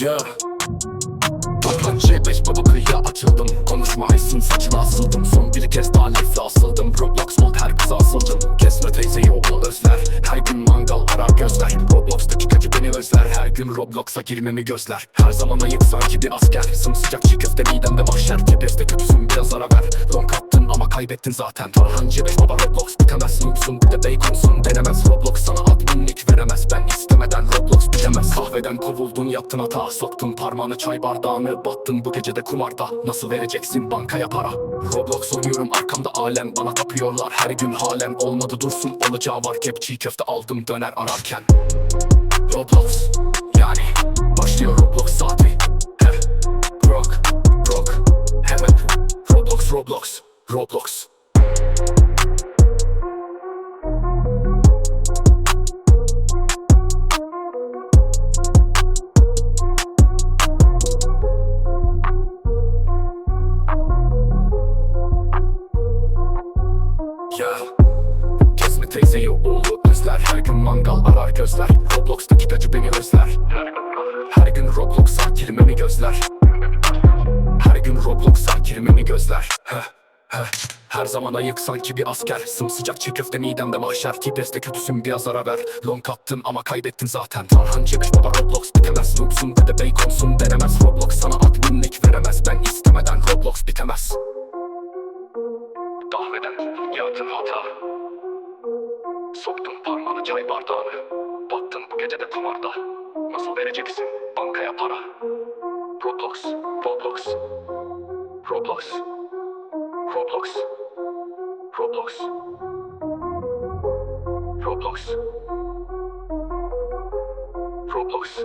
Yeah. Toplan C5 baba açıldım. Konuşma ayısın saçına asıldım. Son bir kez daha lifle asıldım. Roblox mod her kıza asıldım. Kesme teyzeyi oğul özler. Her gün mangal arar gözler Roblox'taki kötü beni özler. Her gün Roblox'a girmemi gözler. Her zaman ayıp sanki bir asker. Sımsıcak çiğ köfte midemde mahşer Kepeste kötüsün biraz ara ver. Donk attın ama kaybettin zaten. Tarhan C5 baba Roblox bitemez Noobsun bir de baconsun Denemez. Roblox sana adminlik veremez Kahveden kovuldun yaptın hata Soktun parmağını çay bardağını Battın bu gecede kumarda? Nasıl vereceksin bankaya para? Roblox oynuyorum arkamda alem Bana tapıyorlar her gün halen Olmadı dursun. Olacağı var Kep çiğ köfte aldım döner ararken. Roblox yani Başlıyor Roblox saati. Heh Rock Rock Hemen. Roblox Roblox Roblox Ya. Kesme teyzeyi oğlu özler. Her gün mangal arar gözler. Roblox'taki gacı beni özler. Her gün Roblox'a girmemi gözler. Her gün Roblox'a girmemi gözler. Heh, heh. Her zaman ayık sanki bir asker. Sımsıcak çiğ köfte midemde mahşer Kibres'te kötüsün biraz ara ver. Long attın ama kaybettin zaten. Tarhan C5 baba Roblox bitemez. Noobsun bir de baconsun Denemez. Roblox sana adminlik veremez. Ben istemeden Roblox bitemez Kahveden yaptın hata. Soktun parmağını çay bardağını Battın bu gecede kumarda. Nasıl vereceksin bankaya para? Roblox, Roblox Roblox Roblox Roblox Roblox Roblox